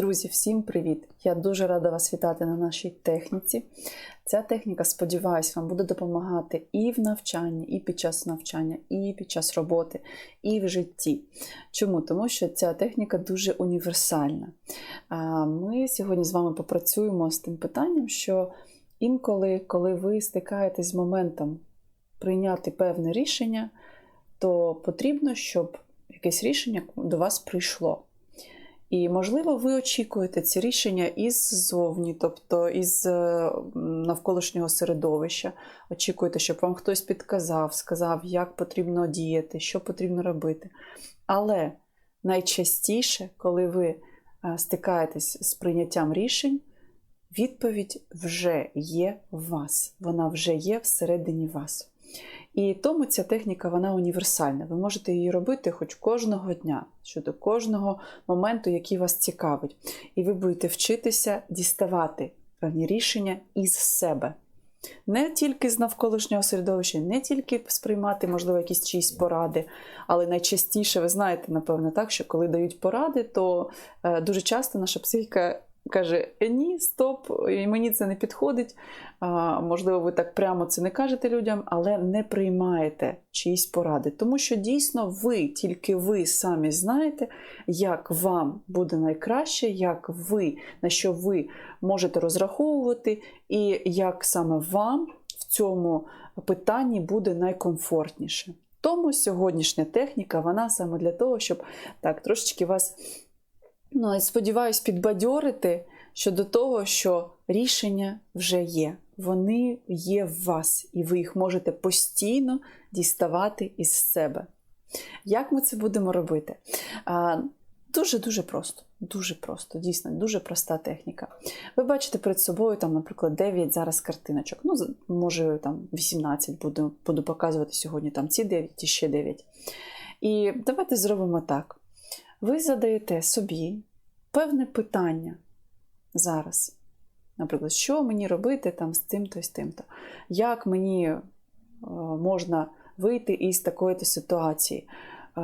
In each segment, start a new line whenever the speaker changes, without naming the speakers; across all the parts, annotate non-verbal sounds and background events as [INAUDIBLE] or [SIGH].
Друзі, всім привіт! Я дуже рада вас вітати на нашій техніці. Ця техніка, сподіваюсь, вам буде допомагати і в навчанні, і під час навчання, і під час роботи, і в житті. Чому? Тому що ця техніка дуже універсальна. Ми сьогодні з вами попрацюємо з тим питанням, що інколи, коли ви стикаєтесь з моментом прийняти певне рішення, то потрібно, щоб якесь рішення до вас прийшло. І, можливо, ви очікуєте ці рішення іззовні, тобто із е, навколишнього середовища. Очікуєте, щоб вам хтось підказав, сказав, як потрібно діяти, що потрібно робити. Але найчастіше, коли ви е, стикаєтесь з прийняттям рішень, відповідь вже є в вас. Вона вже є всередині вас. І тому ця техніка вона універсальна. Ви можете її робити хоч кожного дня, щодо кожного моменту, який вас цікавить. І ви будете вчитися діставати певні рішення із себе. Не тільки з навколишнього середовища, не тільки сприймати, можливо, якісь чиїсь поради, але найчастіше, ви знаєте, напевно, так, що коли дають поради, то е, дуже часто наша психіка каже: Ні, стоп, і мені це не підходить. Можливо, ви так прямо це не кажете людям, але не приймаєте чиїсь поради. Тому що дійсно ви, тільки ви самі знаєте, як вам буде найкраще, як ви, на що ви можете розраховувати, і як саме вам в цьому питанні буде найкомфортніше. Тому сьогоднішня техніка, вона саме для того, щоб так трошечки вас Ну, і сподіваюсь, підбадьорити щодо того, що рішення вже є. Вони є в вас, і ви їх можете постійно діставати із себе. Як ми це будемо робити? Дуже-дуже просто. Дуже просто, дійсно, дуже проста техніка. Ви бачите перед собою, там, наприклад, 9 зараз картиночок. Ну, може, там 18 буду, буду показувати сьогодні там ці 9 і ще 9. І давайте зробимо так ви задаєте собі певне питання зараз. Наприклад, що мені робити там з тим-то і з тим-то? Як мені е, можна вийти із такої-то ситуації? Е,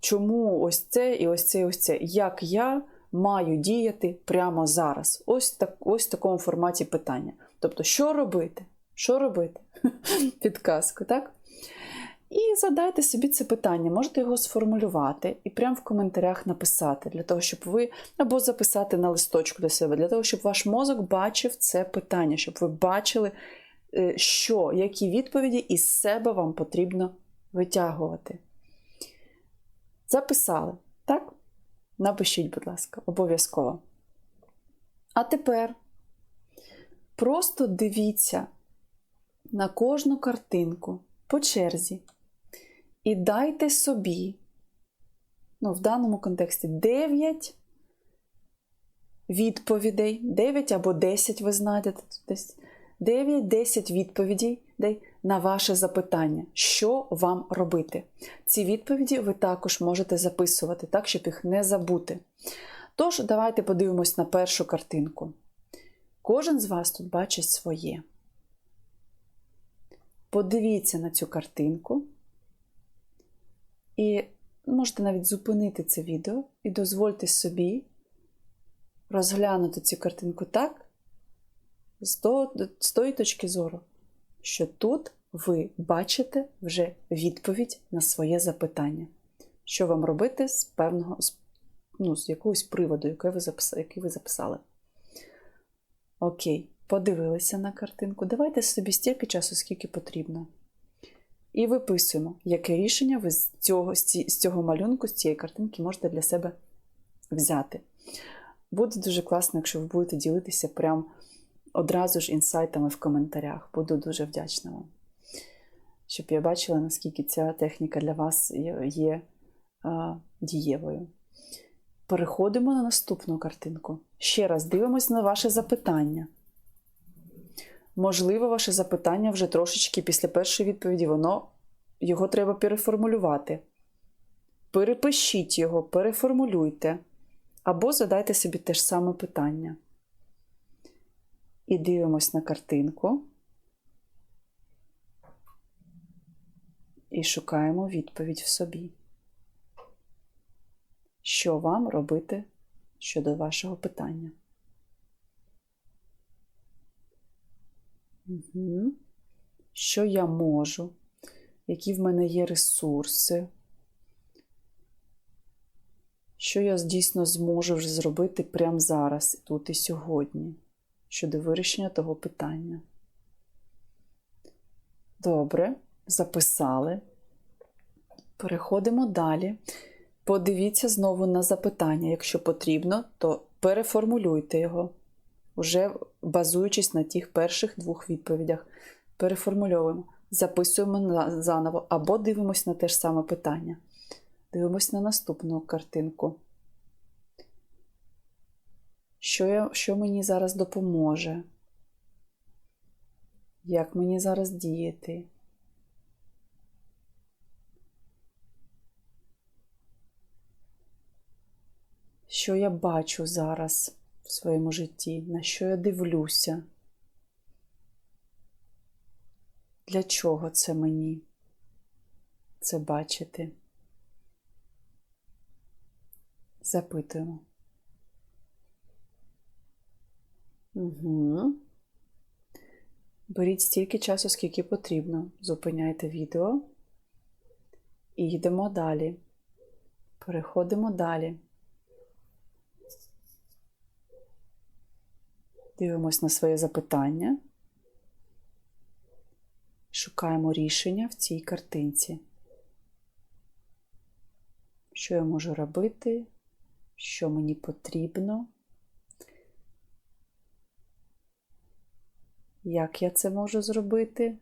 чому ось це і ось це і ось це? Як я маю діяти прямо зараз? Ось так, ось в такому форматі питання. Тобто, що робити? Що робити? [LAUGHS] Підказку, так? І задайте собі це питання, можете його сформулювати і прямо в коментарях написати, для того, щоб ви або записати на листочку для себе, для того, щоб ваш мозок бачив це питання, щоб ви бачили, е, що, які відповіді із себе вам потрібно витягувати. Записали, так? Напишіть, будь ласка, обов'язково. А тепер просто дивіться на кожну картинку по черзі. І дайте собі, ну, в даному контексті 9 відповідей, 9 або 10, ви знайдете десь 9-10 відповідей на ваше запитання, що вам робити. Ці відповіді ви також можете записувати, так, щоб їх не забути. Тож, давайте подивимось на першу картинку. Кожен з вас тут бачить своє. Подивіться на цю картинку. І можете навіть зупинити це відео і дозвольте собі розглянути цю картинку так, з тої точки зору, що тут ви бачите вже відповідь на своє запитання. Що вам робити з певного, ну, з якогось приводу, який ви записали, який ви записали. Окей, подивилися на картинку. Давайте собі стільки часу, скільки потрібно. І виписуємо, яке рішення ви з цього з цього малюнку, з цієї картинки можете для себе взяти. Буде дуже класно, якщо ви будете ділитися прям одразу ж інсайтами в коментарях. Буду дуже вдячна вам. Щоб я бачила, наскільки ця техніка для вас є а, дієвою. Переходимо на наступну картинку. Ще раз дивимося на ваше запитання. Можливо, ваше запитання вже трошечки після першої відповіді, воно його треба переформулювати. Перепишіть його, переформулюйте. Або задайте собі те ж саме питання. І дивимось на картинку. І шукаємо відповідь в собі. Що вам робити щодо вашого питання. Що я можу? Які в мене є ресурси? Що я дійсно зможу вже зробити прямо зараз, тут і сьогодні, щодо вирішення того питання? Добре, записали. Переходимо далі. Подивіться знову на запитання. Якщо потрібно, то переформулюйте його, уже базуючись на тих перших двох відповідях. Переформульовуємо, записуємо заново або дивимося на те ж саме питання. Дивимось на наступну картинку. Що, я, Що мені зараз допоможе? Як мені зараз діяти? Що я бачу зараз в своєму житті? На що я дивлюся? Для чого це мені це бачити? Запитуємо. Угу. Беріть стільки часу, скільки потрібно. Зупиняйте відео і йдемо далі. Переходимо далі. Дивимось на своє запитання. Шукаємо рішення в цій картинці. Що я можу робити? Що мені потрібно? Як я це можу зробити?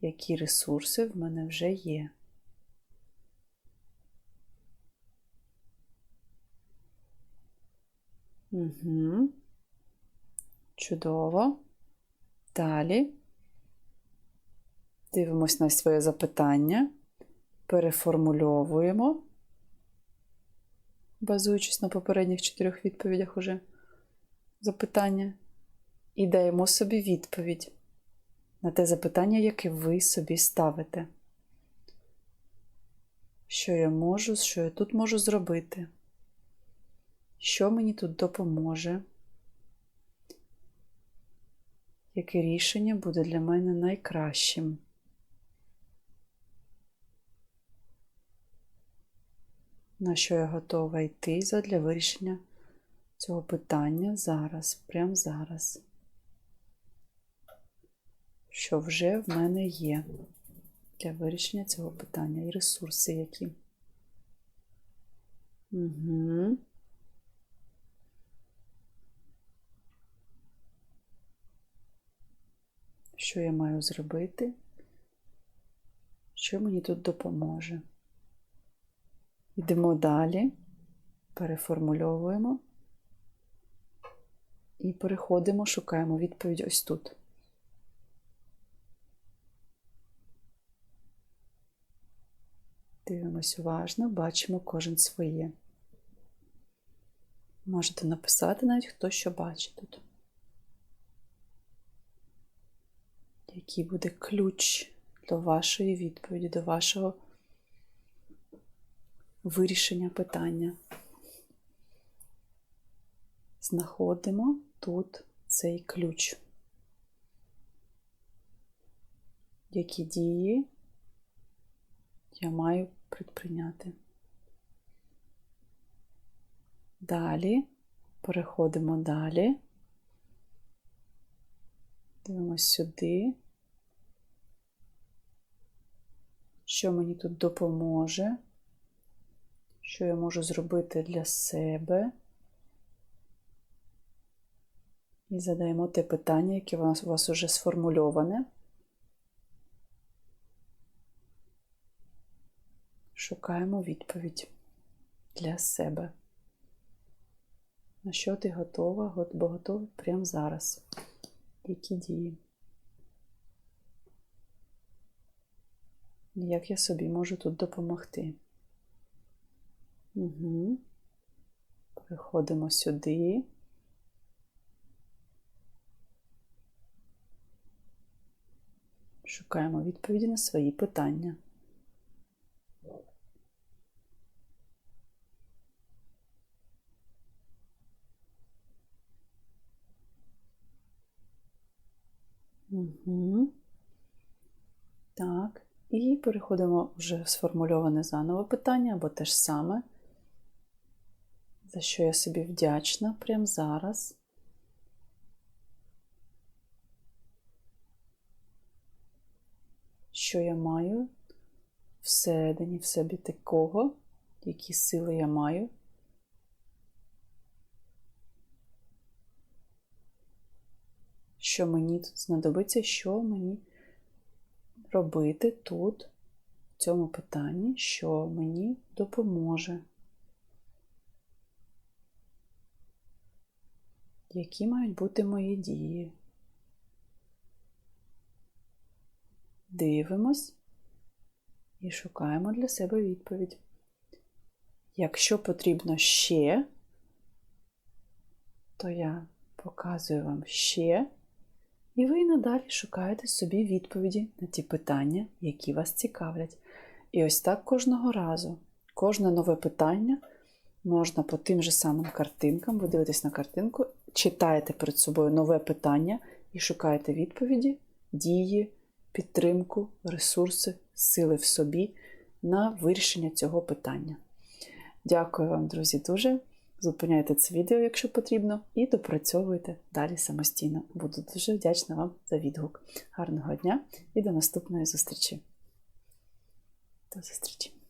Які ресурси в мене вже є? Угу. Чудово. Далі. Дивимось на своє запитання, переформульовуємо, базуючись на попередніх чотирьох відповідях уже запитання, і даємо собі відповідь на те запитання, яке ви собі ставите. Що я можу, що я тут можу зробити? Що мені тут допоможе? Яке рішення буде для мене найкращим? На що я готова йти задля вирішення цього питання зараз, прямо зараз? Що вже в мене є для вирішення цього питання і ресурси які? Угу. Що я маю зробити? Що мені тут допоможе? Йдемо далі, переформульовуємо і переходимо, шукаємо відповідь ось тут. Дивимось уважно, бачимо кожен своє. Можете написати навіть хто що бачить тут. Який буде ключ до вашої відповіді, до вашого вирішення питання. Знаходимо тут цей ключ. Які дії я маю предприйняти? Далі переходимо далі. Дивимось сюди. Що мені тут допоможе? Що я можу зробити для себе? І задаємо те питання, яке у вас, вже сформульоване. Шукаємо відповідь для себе. На що ти готова, бо готовий прямо зараз? Які дії? Як я собі можу тут допомогти? Угу. Переходимо сюди. Шукаємо відповіді на свої питання. Угу. Так, і переходимо вже в сформульоване заново питання, або те ж саме, за що я собі вдячна прямо зараз. Що я маю всередині в собі такого, які сили я маю. Що мені тут знадобиться, що мені робити тут, в цьому питанні, що мені допоможе. Які мають бути мої дії? Дивимось і шукаємо для себе відповідь. Якщо потрібно ще, то я показую вам ще, і ви надалі шукаєте собі відповіді на ті питання, які вас цікавлять. І ось так кожного разу, кожне нове питання можна по тим же самим картинкам, ви дивитесь на картинку, читаєте перед собою нове питання і шукаєте відповіді, дії, підтримку, ресурси, сили в собі на вирішення цього питання. Дякую вам, друзі, дуже. Зупиняйте це відео, якщо потрібно, і допрацьовуйте далі самостійно. Буду дуже вдячна вам за відгук. Гарного дня і до наступної зустрічі. До зустрічі!